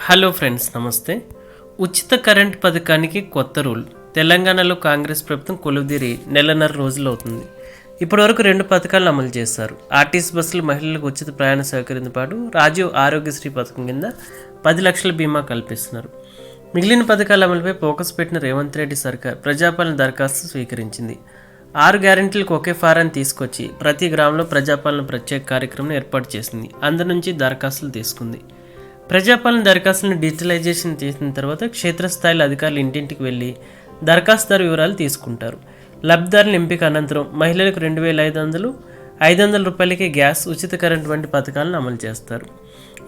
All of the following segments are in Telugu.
హలో ఫ్రెండ్స్ నమస్తే. ఉచిత కరెంట్ పథకానికి కొత్త రూల్. తెలంగాణలో కాంగ్రెస్ ప్రభుత్వం కొలువుదీరి నెలన్నర రోజులు అవుతుంది. ఇప్పటివరకు రెండు పథకాలను అమలు చేశారు. ఆర్టీసీ బస్సులు మహిళలకు ఉచిత ప్రయాణ సౌకర్యంతో పాటు రాజీవ్ ఆరోగ్యశ్రీ పథకం కింద పది లక్షల బీమా కల్పిస్తున్నారు. మిగిలిన పథకాల అమలుపై ఫోకస్ పెట్టిన రేవంత్ రెడ్డి సర్కార్ ప్రజాపాలన దరఖాస్తు స్వీకరించింది. ఆరు గ్యారెంటీలకు ఒకే ఫారాన్ని తీసుకొచ్చి ప్రతి గ్రామంలో ప్రజాపాలన ప్రత్యేక కార్యక్రమం ఏర్పాటు చేసింది. అందు నుంచి దరఖాస్తులు తీసుకుంది. ప్రజాపాలన దరఖాస్తులను డిజిటలైజేషన్ చేసిన తర్వాత క్షేత్రస్థాయిలో అధికారులు ఇంటింటికి వెళ్ళి దరఖాస్తుదారు వివరాలు తీసుకుంటారు. లబ్ధిదారుల ఎంపిక అనంతరం మహిళలకు రెండు వేల ఐదు వందలు ఐదు వందల రూపాయలకే గ్యాస్ ఉచిత కరెంట్ వంటి పథకాలను అమలు చేస్తారు.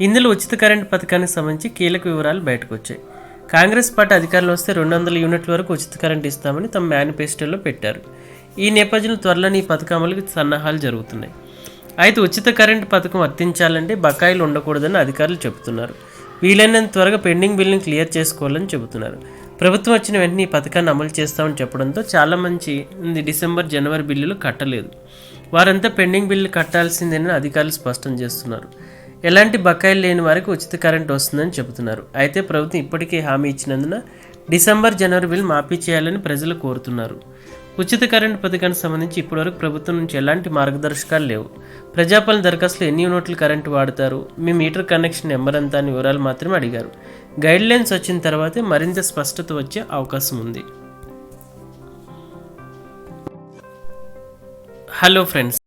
ఇందులో ఉచిత కరెంట్ పథకానికి సంబంధించి కీలక వివరాలు బయటకు వచ్చాయి కాంగ్రెస్ పార్టీ అధికారంలో వస్తే రెండు వందల యూనిట్ల వరకు ఉచిత కరెంట్ ఇస్తామని తమ మేనిఫెస్టోలో పెట్టారు. ఈ నేపథ్యంలో త్వరలో ఈ పథకం అమలుకి సన్నాహాలు జరుగుతున్నాయి. అయితే ఉచిత కరెంటు పథకం వర్తించాలంటే బకాయిలు ఉండకూడదని అధికారులు చెబుతున్నారు. వీలైనంత త్వరగా పెండింగ్ బిల్లును క్లియర్ చేసుకోవాలని చెబుతున్నారు. ప్రభుత్వం వచ్చిన వెంటనే ఈ పథకాన్ని అమలు చేస్తామని చెప్పడంతో చాలా మంచి డిసెంబర్ జనవరి బిల్లులు కట్టలేదు. వారంతా పెండింగ్ బిల్లు కట్టాల్సిందేనని అధికారులు స్పష్టం చేస్తున్నారు. ఎలాంటి బకాయిలు లేని వారికి ఉచిత కరెంట్ వస్తుందని చెబుతున్నారు. అయితే ప్రభుత్వం ఇప్పటికే హామీ ఇచ్చినందున డిసెంబర్ జనవరి బిల్ మాఫీ చేయాలని ప్రజలు కోరుతున్నారు. ఉచిత కరెంటు పథకానికి సంబంధించి ఇప్పటివరకు ప్రభుత్వం నుంచి ఎలాంటి మార్గదర్శకాలు లేవు. ప్రజాపాలన దరఖాస్తులు ఎన్ని యూనిట్లు కరెంటు వాడతారు? మీ మీటర్ కనెక్షన్ నెంబర్ ఎంత అని వివరాలు మాత్రమే అడిగారు. గైడ్ లైన్స్ వచ్చిన తర్వాతే మరింత స్పష్టత వచ్చే అవకాశం ఉంది. Hello friends